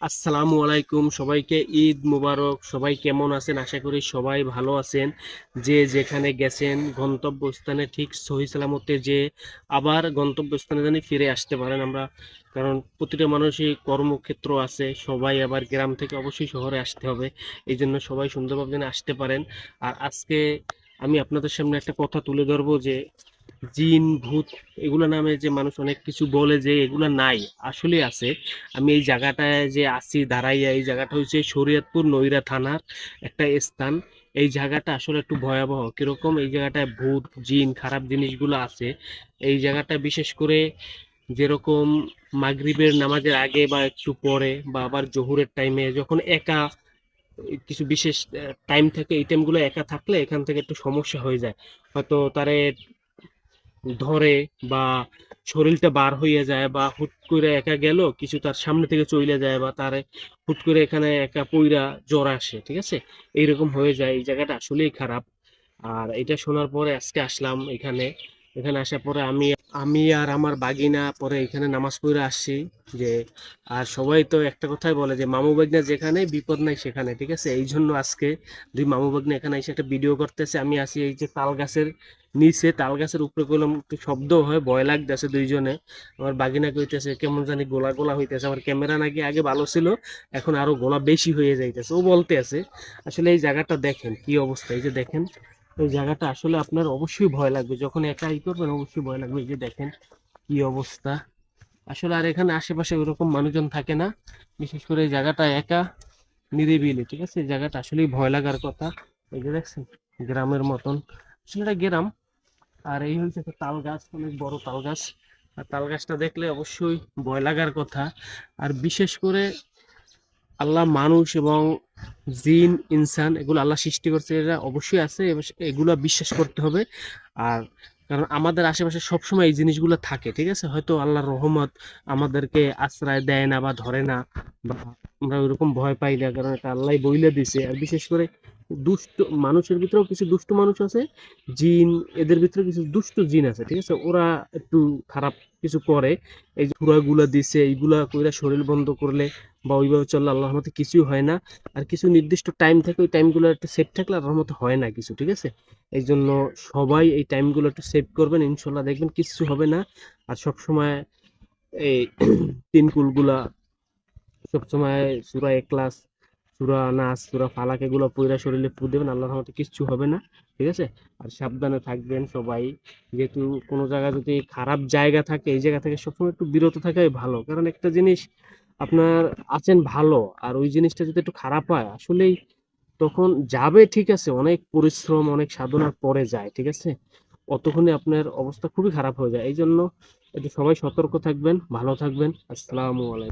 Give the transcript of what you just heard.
আসসালামু আলাইকুম, সবাইকে ঈদ মুবারক, সবাই কেমন আছেন? আশা করি সবাই ভালো আছেন। যে যেখানে গেছেন, গন্তব্যস্থানে ঠিক সহি সালামতে যে আবার গন্তব্যস্থানে জানি ফিরে আসতে পারেন আমরা। কারণ প্রতিটা মানুষই কর্মক্ষেত্র আছে, সবাই আবার গ্রাম থেকে অবশ্যই শহরে আসতে হবে। এই জন্য সবাই সুন্দরভাবে যেন আসতে পারেন। আর আজকে আমি আপনাদের সামনে একটা কথা তুলে ধরবো যে জিন, ভূত এগুলো নামে যে মানুষ অনেক কিছু বলে যে এগুলা নাই, আসলে আছে। আমি এই জায়গাটায় যে আছি, দাঁড়াইয়া এই জায়গাটা হচ্ছে শরীয়তপুর নৈরা থানার একটা স্থান। এই জায়গাটা আসলে একটু ভয়াবহ। কীরকম? এই জায়গাটায় ভূত, জিন, খারাপ জিনিসগুলো আছে। এই জায়গাটা বিশেষ করে যেরকম মাগরিবের নামাজের আগে বা একটু পরে বা আবার জোহরের টাইমে যখন একা, কিছু বিশেষ টাইম থাকে, এই টাইমগুলো একা থাকলে এখান থেকে একটু সমস্যা হয়ে যায়। হয়তো তারে ধরে বা শরীরটা বার হইয়া যায় বা হুট করে একা গেল, কিছু তার সামনে থেকে চলে যায় বা তার হুট করে এখানে একা পইরা জ্বর আসে, ঠিক আছে? এইরকম হয়ে যায়, এই জায়গাটা আসলেই খারাপ। আর এটা শোনার পরে আজকে আসলাম এখানে এখানে আসার পরে আমি আমি আর আমার বাগিনা পরে এখানে নামাজ পড়ে আসছি যে, আর সবাই তো একটা কথাই বলে যে, মামু বাগনা যেখানে, বিপদ নাই সেখানে। ঠিক আছে? এই জন্য আজকে দুই মামু বাগনা এখানে এসে একটা ভিডিও করতেছে। আমি আসি এই যে তাল গাছের নিচে। তাল গাছের উপরে করলাম একটু শব্দ হয়, ভয় লাগতেছে দুইজনে। আমার বাগিনা কইতেছে, কেমন জানি গোলা গোলা হইতেছে। আমার ক্যামেরা নাকি আগে ভালো ছিল, এখন আরও গোলা বেশি হয়ে যাইতেছে। ও বলতে আছে আসলে এই জায়গাটা দেখেন, কি অবস্থা? এই যে দেখেন এই জায়গাটা আসলে আপনার অবশ্যই ভয় লাগবে। যখন একাই করবেন, অবশ্যই ভয় লাগবে। এই যে দেখেন কি অবস্থা। আসলে আর এখানে আশেপাশে ওরকম মানুষজন থাকে না। বিশেষ করে এই জায়গাটা একা, নিরিবিলি, ঠিক আছে? এই জায়গাটা আসলেই ভয় লাগার কথা। এই যে দেখছেন, গ্রামের মতন। আসলে এটা গ্রাম। আর এই হচ্ছে একটা তাল গাছ, অনেক বড় তাল গাছ। আর তাল গাছটা দেখলে অবশ্যই ভয় লাগার কথা। আর বিশেষ করে আল্লাহ মানুষ এবং জিন, ইনসান এগুলো আল্লাহ সৃষ্টি করছে, এরা অবশ্যই আছে এগুলো বিশ্বাস করতে হবে। আর কারণ আমাদের আশেপাশে সবসময় এই জিনিসগুলো থাকে, ঠিক আছে? হয়তো আল্লাহর রহমত আমাদেরকে আশ্রয় দেয় না বা ধরে না বা আমরা ওইরকম ভয় পাই না, কারণ এটা আল্লাহ বইলে দিছে। আর বিশেষ করে দুষ্ট মানুষের ভিতরেও কিছু দুষ্ট মানুষ আছে, জিন, এদের ভিতরে কিছু দুষ্ট জিন আছে, ঠিক আছে? ওরা একটু খারাপ কিছু করে। এই যে গুলা দিছে, এইগুলা কইরা শরীর বন্ধ করলে বা ওইভাবে চললে আল্লাহর মতে কিছুই হয় না। আর কিছু নির্দিষ্ট টাইম থাকে, ওই টাইমগুলো একটু সেভ থাকলে আল্লাহর মতে হয় না কিছু, ঠিক আছে? এই জন্য সবাই এই টাইমগুলো একটু সেভ করবেন, ইনশাল্লাহ দেখবেন কিছু হবে না। আর সব সময় এই তিন কুলগুলা, সবসময় সুরা এক্লাস সুরা নাচ সুরা ফালাক এগুলো পইরা শরীরে ফু দেবেন আল্লাহর রহমতে কিচ্ছু হবে না, ঠিক আছে? আর সাবধানে থাকবেন সবাই, যেহেতু কোনো জায়গায় যদি খারাপ জায়গা থাকে, এই জায়গা থেকে সবসময় একটু বিরত থাকাই ভালো। কারণ একটা জিনিস আপনার আছেন ভালো, আর ওই জিনিসটা যদি একটু খারাপ হয়, আসলেই তখন যাবে ঠিক আছে, অনেক পরিশ্রম, অনেক সাধনার পরে যায়, ঠিক আছে? অতক্ষণে আপনার অবস্থা খুবই খারাপ হয়ে যায়। এই জন্য একটু সবাই সতর্ক থাকবেন, ভালো থাকবেন। আসসালামু আলাইকুম।